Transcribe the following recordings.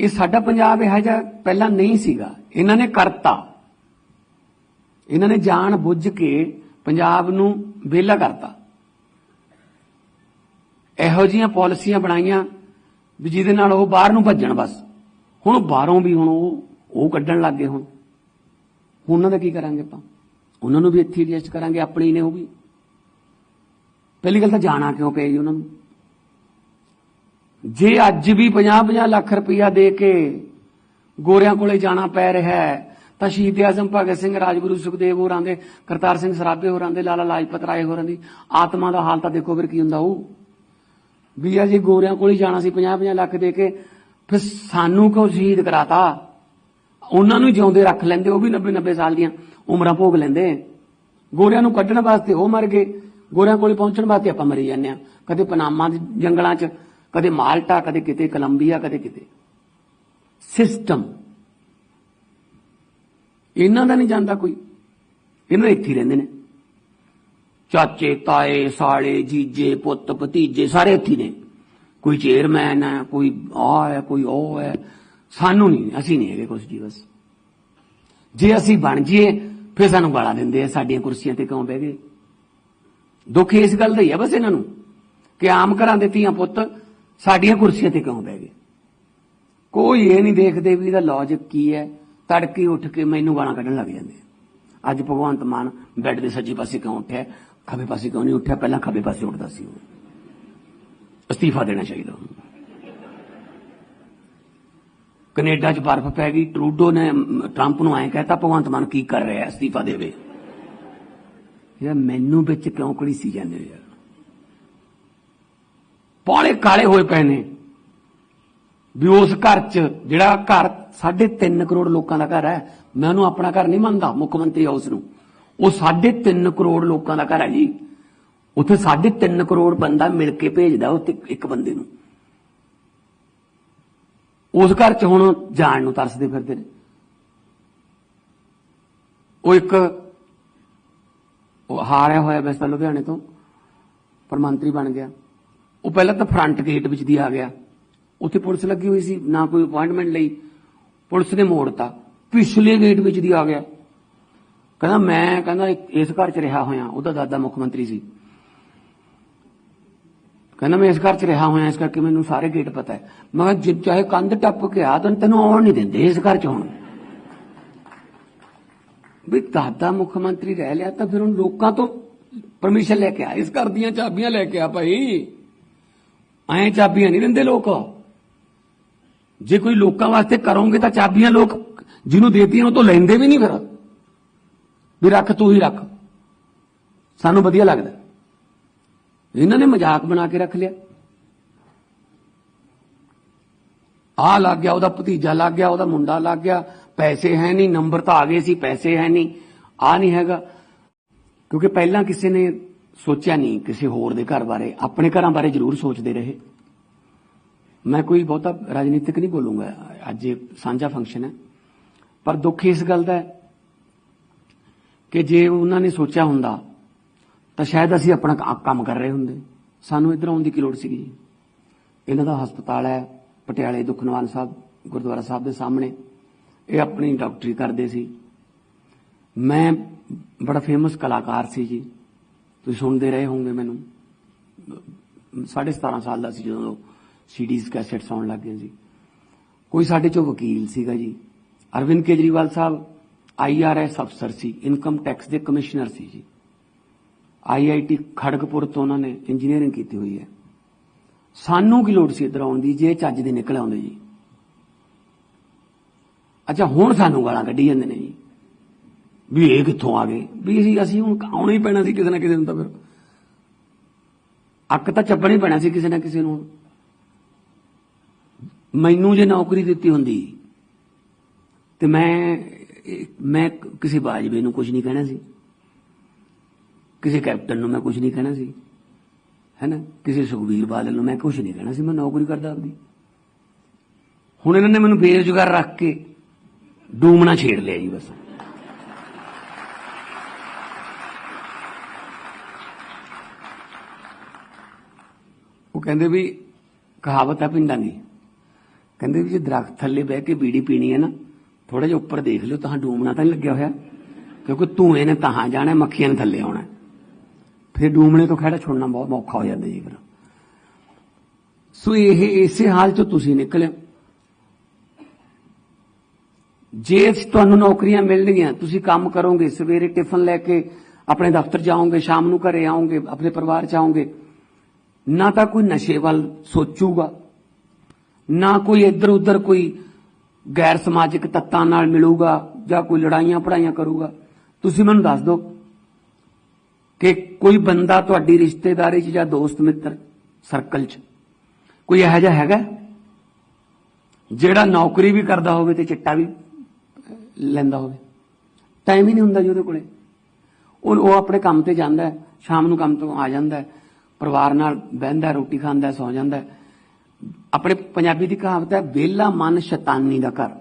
ਇਹ ਸਾਡਾ ਪੰਜਾਬ ਇਹ ਜਿਹਾ ਪਹਿਲਾਂ ਨਹੀਂ ਸੀਗਾ। ਇਹਨਾਂ ਨੇ ਕਰਤਾ। ਇਹਨਾਂ ਨੇ ਜਾਣ ਬੁੱਝ ਕੇ ਪੰਜਾਬ ਨੂੰ ਵਿਹਲਾ ਕਰਤਾ। ਇਹੋ ਜੀਆਂ ਪਾਲਿਸੀਆਂ ਬਣਾਈਆਂ ਵੀ ਜਿਹਦੇ ਨਾਲ ਉਹ ਬਾਹਰ ਨੂੰ ਭੱਜਣ ਬਸ। ਹੁਣ ਬਾਹਰੋਂ ਵੀ ਹੁਣ ਉਹ ਉਹ ਕੱਢਣ ਲੱਗ ਗਏ ਹੁਣ। ਉਹਨਾਂ ਦਾ ਕੀ ਕਰਾਂਗੇ ਆਪਾਂ? ਉਹਨਾਂ ਨੂੰ ਵੀ ਇੱਥੇ ਐਡਜਸਟ ਕਰਾਂਗੇ, ਆਪਣੀ ਨੇ ਉਹ ਵੀ। ਪਹਿਲੀ ਗੱਲ ਤਾਂ ਜਾਣਾ ਕਿਉਂ ਪਿਆ ਜੀ ਉਹਨਾਂ ਨੂੰ? ਜੇ ਅੱਜ ਵੀ 50-50 ਲੱਖ ਰੁਪਇਆ ਦੇ ਕੇ ਗੋਰਿਆਂ ਕੋਲੇ ਜਾਣਾ ਪੈ ਰਿਹਾ ਹੈ, ਤਾਂ ਸ਼ਹੀਦ ਆਜ਼ਮ ਭਗਤ ਸਿੰਘ, ਰਾਜਗੁਰੂ ਸੁਖਦੇਵ ਹੋਰਾਂ ਦੇ, ਕਰਤਾਰ ਸਿੰਘ ਸਰਾਭੇ ਹੋਰਾਂ ਦੇ, ਲਾਲਾ ਲਾਜਪਤ ਰਾਏ ਹੋਰਾਂ ਦੀ ਆਤਮਾ ਦਾ ਹਾਲ ਤਾਂ ਦੇਖੋ ਫਿਰ ਕੀ ਹੁੰਦਾ ਉਹ ਵੀ ਆ ਜੀ ਗੋਰਿਆਂ ਕੋਲ ਹੀ ਜਾਣਾ ਸੀ 50-50 ਲੱਖ ਦੇ ਕੇ, ਫਿਰ ਸਾਨੂੰ ਕਿਉਂ ਸ਼ਹੀਦ ਕਰਾਤਾ? ਉਹਨਾਂ ਨੂੰ ਜਿਉਂਦੇ ਰੱਖ ਲੈਂਦੇ, ਉਹ ਵੀ 90-90 ਸਾਲ ਦੀਆਂ ਉਮਰਾਂ ਭੋਗ ਲੈਂਦੇ। ਗੋਰਿਆਂ ਨੂੰ ਕੱਢਣ ਵਾਸਤੇ ਉਹ ਮਰ ਗਏ। ਗੋਰਿਆਂ ਕੋਲੇ ਪਹੁੰਚਣ ਵਾਸਤੇ ਆਪਾਂ ਮਰੀ ਜਾਂਦੇ ਆ ਕਦੇ ਪਨਾਮਾ ਦੇ ਜੰਗਲਾਂ 'ਚ ਕਦੇ ਮਾਲਟਾ, ਕਦੇ ਕਿਤੇ, ਕੋਲੰਬੀਆ, ਕਦੇ ਕਿਤੇ। ਸਿਸਟਮ ਇਹਨਾਂ ਦਾ ਨਹੀਂ ਜਾਂਦਾ ਕੋਈ। ਇਹਨਾਂ ਇੱਥੇ ਰਹਿੰਦੇ ਨੇ। ਚਾਚੇ, ਤਾਏ, ਸਾਲੇ, ਜੀਜੇ, ਪੁੱਤ, ਭਤੀਜੇ, ਸਾਰੇ ਇੱਥੇ ਨੇ। ਕੋਈ ਚੇਅਰਮੈਨ ਹੈ, ਕੋਈ ਆ ਹੈ, ਕੋਈ ਉਹ ਹੈ। ਸਾਨੂੰ ਨਹੀਂ, ਅਸੀਂ ਨਹੀਂ ਹੈਗੇ ਕੁਛ ਜੀ, ਬਸ। ਜੇ ਅਸੀਂ ਬਣ ਜਾਈਏ, ਫਿਰ ਸਾਨੂੰ ਗਾਲਾਂ ਦਿੰਦੇ ਆ, ਸਾਡੀਆਂ ਕੁਰਸੀਆਂ ਤੇ ਕਿਉਂ ਬਹਿ ਗਏ? ਦੁੱਖ ਇਸ ਗੱਲ ਦਾ ਹੀ ਆ ਬਸ ਇਹਨਾਂ ਨੂੰ, ਕਿ ਆਮ ਘਰਾਂ ਦੇ ਧੀਆਂ ਪੁੱਤ ਸਾਡੀਆਂ ਕੁਰਸੀਆਂ ਤੇ ਕਿਉਂ ਬਹਿ ਗਏ? ਕੋਈ ਇਹ ਨਹੀਂ ਦੇਖਦੇ ਵੀ ਇਹਦਾ ਲੌਜਿਕ ਕੀ ਹੈ? ਤੜਕੇ ਉੱਠ ਕੇ ਮੈਨੂੰ ਗਾਲਾਂ ਕੱਢਣ ਲੱਗ ਜਾਂਦੇ ਅੱਜ ਭਗਵੰਤ ਮਾਨ ਬੈੱਡ ਦੇ ਸੱਜੇ ਪਾਸੇ ਕਿਉਂ ਉੱਠਿਆ? ਖੱਬੇ ਪਾਸੇ ਕਿਉਂ ਨਹੀਂ ਉੱਠਿਆ? ਪਹਿਲਾਂ ਖੱਬੇ ਪਾਸੇ ਉੱਠਦਾ ਸੀ ਉਹ। ਅਸਤੀਫਾ ਦੇਣਾ ਚਾਹੀਦਾ ਉਹਨੂੰ। ਕੈਨੇਡਾ 'ਚ ਬਰਫ਼ ਪੈ ਗਈ। ਟਰੂਡੋ ਨੇ ਟਰੰਪ ਨੂੰ ਐਂ ਕਹਿਤਾ, ਭਗਵੰਤ ਮਾਨ ਕੀ ਕਰ ਰਿਹਾ ਅਸਤੀਫਾ ਦੇਵੇ। ਯਾਰ ਮੈਨੂੰ ਵਿੱਚ ਕਿਉਂ ਕੜੀਸੀ ਜਾਂਦੇ ਯਾਰ? ਪੌਲੇ ਕਾਲੇ ਹੋਏ ਪਏ ਨੇ। ਵੀ ਉਸ ਘਰ 'ਚ ਜਿਹੜਾ ਘਰ 3.5 ਕਰੋੜ ਲੋਕਾਂ ਦਾ ਘਰ ਹੈ, ਮੈਂ ਉਹਨੂੰ ਆਪਣਾ ਘਰ ਨਹੀਂ ਮੰਨਦਾ, ਮੁੱਖ ਮੰਤਰੀ ਹਾਊਸ ਨੂੰ ਉਹ 3.5 ਕਰੋੜ ਲੋਕਾਂ ਦਾ ਘਰ ਹੈ ਜੀ। ਉੱਥੇ 3.5 ਕਰੋੜ ਬੰਦਾ ਮਿਲ ਕੇ ਭੇਜਦਾ ਉੱਥੇ ਇੱਕ ਬੰਦੇ ਨੂੰ। ਉਸ ਘਰ 'ਚ ਹੁਣ ਜਾਣ ਨੂੰ ਤਰਸਦੇ ਫਿਰਦੇ ਨੇ। ਉਹ ਇੱਕ ਉਹ ਹਾਰਿਆ ਹੋਇਆ ਵੈਸੇ ਤਾਂ ਲੁਧਿਆਣੇ ਤੋਂ, ਪਰ ਮੰਤਰੀ ਬਣ ਗਿਆ। ਉਹ ਪਹਿਲਾਂ ਤਾਂ ਫਰੰਟ ਗੇਟ ਵਿੱਚ ਦੀ ਆ ਗਿਆ। ਉੱਥੇ ਪੁਲਿਸ ਲੱਗੀ ਹੋਈ ਸੀ, ਨਾ ਕੋਈ ਅਪਾਇੰਟਮੈਂਟ ਲਈ। ਪੁਲਿਸ ਨੇ ਮੋੜਤਾ। ਪਿਛਲੇ ਗੇਟ ਵਿੱਚ ਦੀ ਆ ਗਿਆ। ਕਹਿੰਦਾ, ਮੈਂ ਕਹਿੰਦਾ, ਇਸ ਘਰ 'ਚ ਰਿਹਾ ਹੋਇਆ। ਉਹਦਾ ਦਾਦਾ ਮੁੱਖ ਮੰਤਰੀ ਸੀ। ਕਹਿੰਦਾ, ਮੈਂ ਇਸ ਘਰ 'ਚ ਰਿਹਾ ਹੋਇਆ, ਇਸ ਕਰਕੇ ਮੈਨੂੰ ਸਾਰੇ ਗੇਟ ਪਤਾ ਹੈ। ਮੈਂ ਕਿਹਾ, ਜੇ ਚਾਹੇ ਕੰਧ ਟੱਪ ਕੇ ਆ ਤਾਂ ਤੈਨੂੰ ਆਉਣ ਨਹੀਂ ਦਿੰਦੇ ਇਸ ਘਰ 'ਚ ਹੁਣ। ਵੀ ਦਾਦਾ ਮੁੱਖ ਮੰਤਰੀ ਰਹਿ ਲਿਆ ਤਾਂ ਫਿਰ ਹੁਣ ਲੋਕਾਂ ਤੋਂ ਪਰਮਿਸ਼ਨ ਲੈ ਕੇ ਆ, ਇਸ ਘਰ ਦੀਆਂ ਚਾਬੀਆਂ ਲੈ ਕੇ ਆ ਭਾਈ। ਐਂ ਚਾਬੀਆਂ ਨਹੀਂ ਦਿੰਦੇ ਲੋਕ। ਜੇ ਕੋਈ ਲੋਕਾਂ ਵਾਸਤੇ ਕਰੋਗੇ ਤਾਂ ਚਾਬੀਆਂ ਲੋਕ ਜਿਹਨੂੰ ਦੇਤੀਆਂ ਉਹ ਤੋਂ ਲੈਂਦੇ ਵੀ ਨਹੀਂ ਫਿਰ। ਵੀ ਰੱਖ, ਤੂੰ ਹੀ ਰੱਖ। ਸਾਨੂੰ ਵਧੀਆ ਲੱਗਦਾ। ਇਹਨਾਂ ਨੇ ਮਜ਼ਾਕ ਬਣਾ ਕੇ ਰੱਖ ਲਿਆ। ਆ ਲੱਗ ਗਿਆ, ਉਹਦਾ ਭਤੀਜਾ ਲੱਗ ਗਿਆ, ਉਹਦਾ ਮੁੰਡਾ ਲੱਗ ਗਿਆ। ਪੈਸੇ ਹੈ ਨਹੀਂ, ਨੰਬਰ ਤਾਂ ਆ ਗਏ ਸੀ, ਪੈਸੇ ਹੈ ਨਹੀਂ। ਆ ਨਹੀਂ ਹੈਗਾ। ਕਿਉਂਕਿ ਪਹਿਲਾਂ ਕਿਸੇ ਨੇ ਸੋਚਿਆ ਨਹੀਂ ਕਿਸੇ ਹੋਰ ਦੇ ਘਰ ਬਾਰੇ। ਆਪਣੇ ਘਰਾਂ ਬਾਰੇ ਜ਼ਰੂਰ ਸੋਚਦੇ ਰਹੇ। ਮੈਂ ਕੋਈ ਬਹੁਤਾ ਰਾਜਨੀਤਿਕ ਨਹੀਂ ਬੋਲੂੰਗਾ। ਅੱਜ ਇਹ ਸਾਂਝਾ ਫੰਕਸ਼ਨ ਹੈ। ਪਰ ਦੁੱਖ ਇਸ ਗੱਲ ਦਾ ਹੈ ਕਿ ਜੇ ਉਹਨਾਂ ਨੇ ਸੋਚਿਆ ਹੁੰਦਾ, ਤਾਂ ਸ਼ਾਇਦ ਅਸੀਂ ਆਪਣਾ ਕੰਮ ਕਰ ਰਹੇ ਹੁੰਦੇ। ਸਾਨੂੰ ਇੱਧਰ ਆਉਣ ਦੀ ਕੀ ਲੋੜ ਸੀਗੀ ਇਹਨਾਂ ਦਾ ਹਸਪਤਾਲ ਹੈ, ਪਟਿਆਲੇ ਦੁਖਨਵਾਨ ਸਾਹਿਬ, ਗੁਰਦੁਆਰਾ ਸਾਹਿਬ ਦੇ ਸਾਹਮਣੇ। ਇਹ ਆਪਣੀ ਡਾਕਟਰੀ ਕਰਦੇ ਸੀ। ਮੈਂ ਬੜਾ ਫੇਮਸ ਕਲਾਕਾਰ ਸੀ ਜੀ। ਤੁਸੀਂ ਸੁਣਦੇ ਰਹੇ ਹੋਵੋਗੇ ਮੈਨੂੰ। 17.5 ਸਾਲ ਦਾ ਸੀ ਜਦੋਂ ਸੀਡੀਜ਼ ਕੈਸੇਟਸ ਆਉਣ ਲੱਗ ਗਏ ਸੀ। ਕੋਈ ਸਾਡੇ ਚੋਂ ਵਕੀਲ ਸੀਗਾ ਜੀ। ਅਰਵਿੰਦ ਕੇਜਰੀਵਾਲ ਸਾਹਿਬ ਆਈਆਰਐਸ ਅਫਸਰ ਸੀ, ਇਨਕਮ ਟੈਕਸ ਦੇ ਕਮਿਸ਼ਨਰ ਸੀ ਜੀ। ਆਈਆਈਟੀ ਖੜਗਪੁਰ ਤੋਂ ਉਹਨਾਂ ਨੇ ਇੰਜੀਨੀਅਰਿੰਗ ਕੀਤੀ ਹੋਈ ਹੈ। ਸਾਨੂੰ ਕੀ ਲੋੜ ਸੀ ਇੱਧਰ ਆਉਣ ਦੀ, ਜੇ ਚੱਜ ਦੇ ਨਿਕਲ ਆਉਂਦੇ ਜੀ। ਅੱਛਾ, ਹੁਣ ਸਾਨੂੰ ਗਾਲਾਂ ਕੱਢੀ ਜਾਂਦੇ ਨੇ ਜੀ। ਵੀ ਇਹ ਕਿੱਥੋਂ ਆ ਗਏ? ਵੀ ਅਸੀਂ ਅਸੀਂ ਹੁਣ ਆਉਣਾ ਹੀ ਪੈਣਾ ਸੀ ਕਿਸੇ ਨਾ ਕਿਸੇ ਨੂੰ ਤਾਂ ਫਿਰ। ਅੱਕ ਤਾਂ ਚੱਪਣਾ ਹੀ ਪੈਣਾ ਸੀ ਕਿਸੇ ਨਾ ਕਿਸੇ ਨੂੰ। ਮੈਨੂੰ ਜੇ ਨੌਕਰੀ ਦਿੱਤੀ ਹੁੰਦੀ ਤੇ ਮੈਂ ਮੈਂ ਕਿਸੇ ਬਾਜਵੇ ਨੂੰ ਕੁਝ ਨਹੀਂ ਕਹਿਣਾ ਸੀ। ਕਿਸੇ ਕੈਪਟਨ ਨੂੰ ਮੈਂ ਕੁਝ ਨਹੀਂ ਕਹਿਣਾ ਸੀ। ਹੈਨਾ? ਕਿਸੇ ਸੁਖਬੀਰ ਬਾਦਲ ਨੂੰ ਮੈਂ ਕੁਝ ਨਹੀਂ ਕਹਿਣਾ ਸੀ। ਮੈਂ ਨੌਕਰੀ ਕਰਦਾ ਆਪਦੀ। ਹੁਣ ਇਹਨਾਂ ਨੇ ਮੈਨੂੰ ਬੇਰੁਜ਼ਗਾਰ ਰੱਖ ਕੇ ਡੂਮਣਾ ਛੇੜ ਲਿਆ ਜੀ ਬਸ। ਉਹ ਕਹਿੰਦੇ ਵੀ ਕਹਾਵਤ ਹੈ ਪਿੰਡਾਂ ਦੀ। ਕਹਿੰਦੇ ਵੀ ਜੇ ਦਰਖਤ ਥੱਲੇ ਬਹਿ ਕੇ ਬੀੜੀ ਪੀਣੀ ਹੈ ਨਾ ਥੋੜਾ ਜਿਹਾ ਉੱਪਰ ਦੇਖ ਲਿਓ, ਤਾਂ ਡੂਮਣਾ ਤਾਂ ਨਹੀਂ ਲੱਗਿਆ ਹੋਇਆ। ਕਿਉਂਕਿ ਧੂਏ ਨੇ ਤਾਂ ਜਾਣਾ, ਮੱਖੀਆਂ ਨੇ ਥੱਲੇ ਆਉਣਾ। ਫਿਰ ਡੂਮਣੇ ਤੋਂ ਖੜਾ ਛੋੜਨਾ ਬਹੁਤ ਔਖਾ ਹੋ ਜਾਂਦਾ ਜੀ ਫਿਰ। ਸੋ ਇਹ ਇਸੇ ਹਾਲ ਚੋਂ ਤੁਸੀਂ ਨਿਕਲੇ ਜੇ ਤੁਹਾਨੂੰ ਨੌਕਰੀਆਂ ਮਿਲਣਗੀਆਂ, ਤੁਸੀਂ ਕੰਮ ਕਰੋਗੇ, ਸਵੇਰੇ ਟਿਫਨ ਲੈ ਕੇ ਆਪਣੇ ਦਫ਼ਤਰ ਜਾਓਗੇ, ਸ਼ਾਮ ਨੂੰ ਘਰੇ ਆਓਗੇ, ਆਪਣੇ ਪਰਿਵਾਰ ਚ ਆਓਗੇ ਨਾ ਤਾਂ ਕੋਈ ਨਸ਼ੇ ਵੱਲ ਸੋਚੂਗਾ, ਨਾ ਕੋਈ ਇੱਧਰ ਉੱਧਰ ਕੋਈ ਗੈਰ ਸਮਾਜਿਕ ਤੱਤਾਂ ਨਾਲ ਮਿਲੂਗਾ ਜਾਂ ਕੋਈ ਲੜਾਈਆਂ ਪੜਾਈਆਂ ਕਰੂਗਾ। ਤੁਸੀਂ ਮੈਨੂੰ ਦੱਸ ਦਿਓ ਕਿ ਕੋਈ ਬੰਦਾ ਤੁਹਾਡੀ ਰਿਸ਼ਤੇਦਾਰੀ 'ਚ ਜਾਂ ਦੋਸਤ ਮਿੱਤਰ ਸਰਕਲ 'ਚ ਕੋਈ ਇਹੋ ਜਿਹਾ ਹੈਗਾ? ਜਿਹੜਾ ਨੌਕਰੀ ਵੀ ਕਰਦਾ ਹੋਵੇ ਤੇ ਚਿੱਟਾ ਵੀ ਲੈਂਦਾ ਹੋਵੇ। ਟਾਈਮ ਹੀ ਨਹੀਂ ਹੁੰਦਾ ਜੀ ਉਹਦੇ ਕੋਲੇ। ਉਹ ਉਹ ਆਪਣੇ ਕੰਮ ਤੇ ਜਾਂਦਾ ਸ਼ਾਮ ਨੂੰ ਕੰਮ ਤੋਂ ਆ ਜਾਂਦਾ ਪਰਿਵਾਰ ਨਾਲ ਬਹਿੰਦਾ ਰੋਟੀ ਖਾਂਦਾ ਹੈ, ਸੌ ਜਾਂਦਾ। ਆਪਣੇ ਪੰਜਾਬੀ ਦੀ ਕਹਾਵਤ ਹੈ ਵੇਲਾ ਮਨ ਸ਼ੈਤਾਨੀ ਦਾ ਘਰ।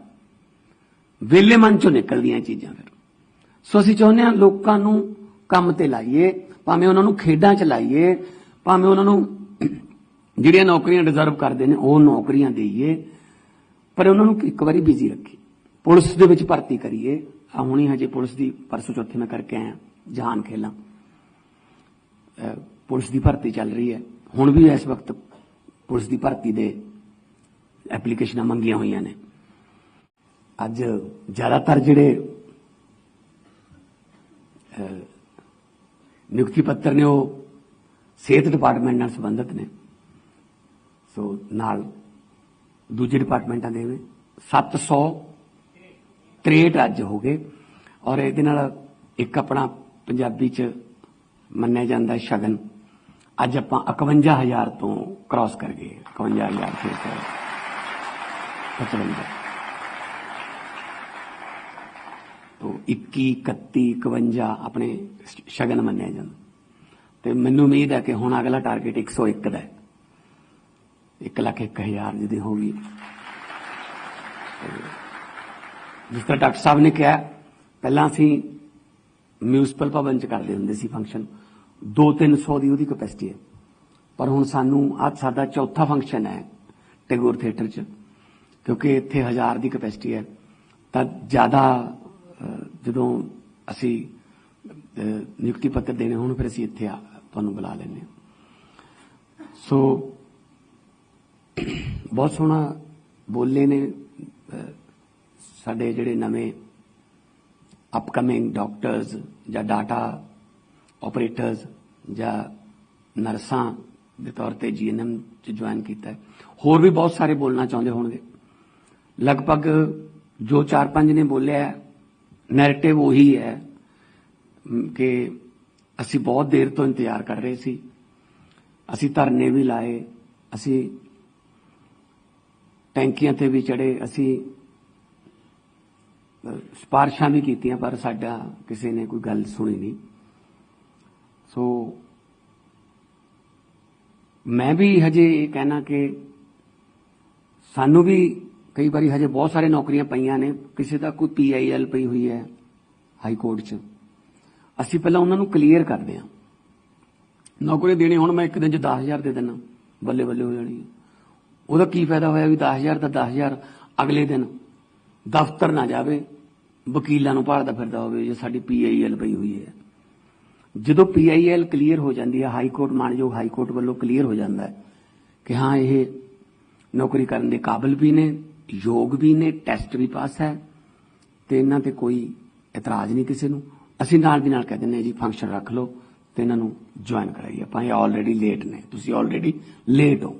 ਵਿਹਲੇ ਮਨ ਚੋਂ ਨਿਕਲਦੀਆਂ ਚੀਜ਼ਾਂ ਫਿਰ। ਸੋ ਅਸੀਂ ਚਾਹੁੰਦੇ ਹਾਂ ਲੋਕਾਂ ਨੂੰ ਕੰਮ ਤੇ ਲਾਈਏ ਭਾਵੇਂ ਉਹਨਾਂ ਨੂੰ ਖੇਡਾਂ ਚ ਲਾਈਏ ਭਾਵੇਂ ਉਹਨਾਂ ਨੂੰ ਜਿਹੜੀਆਂ ਨੌਕਰੀਆਂ ਡਿਜ਼ਰਵ ਕਰਦੇ ਨੇ ਉਹ ਨੌਕਰੀਆਂ ਦੇਈਏ ਪਰ ਉਹਨਾਂ ਨੂੰ ਇੱਕ ਵਾਰੀ ਬਿਜ਼ੀ ਰੱਖੀ ਪੁਲਿਸ ਦੇ ਵਿੱਚ ਭਰਤੀ ਕਰੀਏ। ਆ ਹੁਣੀ ਹਜੇ ਪੁਲਿਸ ਦੀ ਪਰਸੋਂ ਚੌਥੇ ਮੈਂ ਕਰਕੇ ਆਇਆ ਜਹਾਨ ਖੇਲਾਂ। ਪੁਲਿਸ ਦੀ ਭਰਤੀ ਚੱਲ ਰਹੀ ਹੈ। ਹੁਣ ਵੀ ਇਸ ਵਕਤ ਪੁਲਿਸ ਦੀ ਭਰਤੀ ਦੇ ਐਪਲੀਕੇਸ਼ਨਾਂ ਮੰਗੀਆਂ ਹੋਈਆਂ ਨੇ। ਅੱਜ ਜ਼ਿਆਦਾਤਰ ਜਿਹੜੇ ਨਿਯੁਕਤੀ ਪੱਤਰ ਨੇ ਉਹ ਸਿਹਤ ਡਿਪਾਰਟਮੈਂਟ ਨਾਲ ਸੰਬੰਧਿਤ ਨੇ। ਸੋ ਨਾਲ ਦੂਜੇ ਡਿਪਾਰਟਮੈਂਟਾਂ ਦੇ ਵੀ 763 ਅੱਜ ਹੋ ਗਏ ਔਰ ਇਹਦੇ ਨਾਲ ਇੱਕ ਆਪਣਾ ਪੰਜਾਬੀ ਚ ਮੰਨਿਆ ਜਾਂਦਾ ਸ਼ਗਨ। ਅੱਜ ਆਪਾਂ 51000 ਤੋਂ ਕ੍ਰਾਸ ਕਰ ਗਏ। 51000 ਫਿਰ ਤੋਂ 55 ਤੋਂ 21 31 51 ਆਪਣੇ ਸ਼ਗਨ ਮੰਨਿਆ ਜਾਂਦਾ। ਤੇ ਮੈਨੂੰ ਉਮੀਦ ਹੈ ਕਿ ਹੁਣ ਅਗਲਾ ਟਾਰਗੇਟ 101 ਦਾ ਹੈ। 1 ਲੱਖ 1000 ਜਿਹਦੀ ਹੋਗੀ ਜਿਸ ਤਰ੍ਹਾਂ ਡਾਕਟਰ ਸਾਹਿਬ ਨੇ ਕਿਹਾ, ਪਹਿਲਾਂ ਅਸੀਂ ਮਿਊਨਿਸਪਲ ਭਵਨ ਚ ਕਰਦੇ ਹੁੰਦੇ ਸੀ ਫੰਕਸ਼ਨ 2-300 ਦੀ ਉਹਦੀ ਕਪੈਸਿਟੀ ਹੈ। ਪਰ ਹੁਣ ਸਾਨੂੰ ਅੱਜ ਸਾਡਾ ਚੌਥਾ ਫੰਕਸ਼ਨ ਹੈ ਟੈਗੋਰ ਥੀਏਟਰ ਚ, ਕਿਉਂਕਿ ਇੱਥੇ 1000 ਦੀ ਕਪੈਸਿਟੀ ਹੈ। ਤਾਂ ਜ਼ਿਆਦਾ ਜਦੋਂ ਅਸੀਂ ਨਿਯੁਕਤੀ ਪੱਤਰ ਦੇਣੇ ਹੋਣ, ਫਿਰ ਅਸੀਂ ਇੱਥੇ ਤੁਹਾਨੂੰ ਬੁਲਾ ਲੈਂਦੇ ਹਾਂ। ਸੋ ਬਹੁਤ ਸੋਹਣਾ ਬੋਲੇ ਨੇ ਸਾਡੇ ਜਿਹੜੇ ਨਵੇਂ ਅਪਕਮਿੰਗ ਡਾਕਟਰਸ ਜਾਂ ਡਾਟਾ ਆਪਰੇਟਰਸ ਜਾਂ ਨਰਸਾਂ ਦੇ ਤੌਰ ਤੇ ਜੀਐਨਐਮ ਚ ਜੁਆਇਨ ਕੀਤਾ ਹੈ। ਹੋਰ ਵੀ ਬਹੁਤ ਸਾਰੇ ਬੋਲਣਾ ਚਾਹੁੰਦੇ ਹੋਣਗੇ। ਲਗਭਗ ਜੋ ਚਾਰ ਪੰਜ ਨੇ ਬੋਲਿਆ ਨੈਰੇਟਿਵ ਉਹੀ ਹੈ ਕਿ ਅਸੀਂ ਬਹੁਤ ਦੇਰ ਤੋਂ ਇੰਤਜ਼ਾਰ ਕਰ ਰਹੇ ਸੀ। ਅਸੀਂ ਧਰਨੇ ਵੀ ਲਾਏ ਅਸੀਂ ਟੈਂਕੀਆਂ ਤੇ ਵੀ ਚੜੇ ਅਸੀਂ ਅ, ਸਿਫਾਰਸ਼ਾਂ ਵੀ ਕੀਤੀਆਂ ਪਰ ਸਾਡਾ ਕਿਸੇ ਨੇ ਕੋਈ ਗੱਲ ਸੁਣੀ ਨਹੀਂ। ਸੋ ਮੈਂ ਵੀ ਹਜੇ ਇਹ ਕਹਿਣਾ ਕਿ ਸਾਨੂੰ ਵੀ ਕਈ ਵਾਰੀ ਹਜੇ ਬਹੁਤ ਸਾਰੇ ਨੌਕਰੀਆਂ ਪਈਆਂ ਨੇ। ਕਿਸੇ ਦਾ ਕੋਈ ਪੀਆਈਐਲ ਪਈ ਹੋਈ ਹੈ ਹਾਈ ਕੋਰਟ 'ਚ। ਅਸੀਂ ਪਹਿਲਾਂ ਉਹਨਾਂ ਨੂੰ ਕਲੀਅਰ ਕਰਦੇ ਹਾਂ। ਨੌਕਰੀ ਦੇਣੀ, ਹੁਣ ਮੈਂ ਇੱਕ ਦਿਨ 'ਚ 10000 ਦੇ ਦੇਣਾ ਬੱਲੇ ਬੱਲੇ ਹੋ ਜਾਣੀ। ਉਹਦਾ ਕੀ ਫਾਇਦਾ ਹੋਇਆ ਵੀ 10000 ਦਾ 10000 ਅਗਲੇ ਦਿਨ ਦਫ਼ਤਰ ਨਾ ਜਾਵੇ, ਵਕੀਲਾਂ ਨੂੰ ਭਾਲਦਾ ਫਿਰਦਾ ਹੋਵੇ ਜੇ ਸਾਡੀ ਪੀਆਈਐਲ ਪਈ ਹੋਈ ਹੈ। ਜਦੋਂ ਪੀਆਈਐਲ ਕਲੀਅਰ ਹੋ ਜਾਂਦੀ ਹੈ ਹਾਈ ਕੋਰਟ ਮਾਨਯੋਗ ਹਾਈ ਕੋਰਟ ਵੱਲੋਂ ਕਲੀਅਰ ਹੋ ਜਾਂਦਾ ਹੈ ਕਿ ਹਾਂ, ਇਹ ਨੌਕਰੀ ਕਰਨ ਦੇ ਕਾਬਿਲ ਵੀ ਨੇ, ਯੋਗ ਵੀ ਨੇ ਟੈਸਟ ਵੀ ਪਾਸ ਹੈ ਤੇ ਇਹਨਾਂ ਤੇ ਕੋਈ ਇਤਰਾਜ਼ ਨਹੀਂ ਕਿਸੇ ਨੂੰ। ਅਸੀਂ ਨਾਲ ਦੀ ਨਾਲ ਕਹਿ ਦਿੰਦੇ ਹਾਂ ਜੀ ਫੰਕਸ਼ਨ ਰੱਖ ਲਓ ਤੇ ਇਹਨਾਂ ਨੂੰ ਜੁਆਇਨ ਕਰਾਈਏ। ਆਪਾਂ ਇਹ ਆਲਰੇਡੀ ਲੇਟ ਨੇ, ਤੁਸੀਂ ਆਲਰੇਡੀ ਲੇਟ ਹੋ।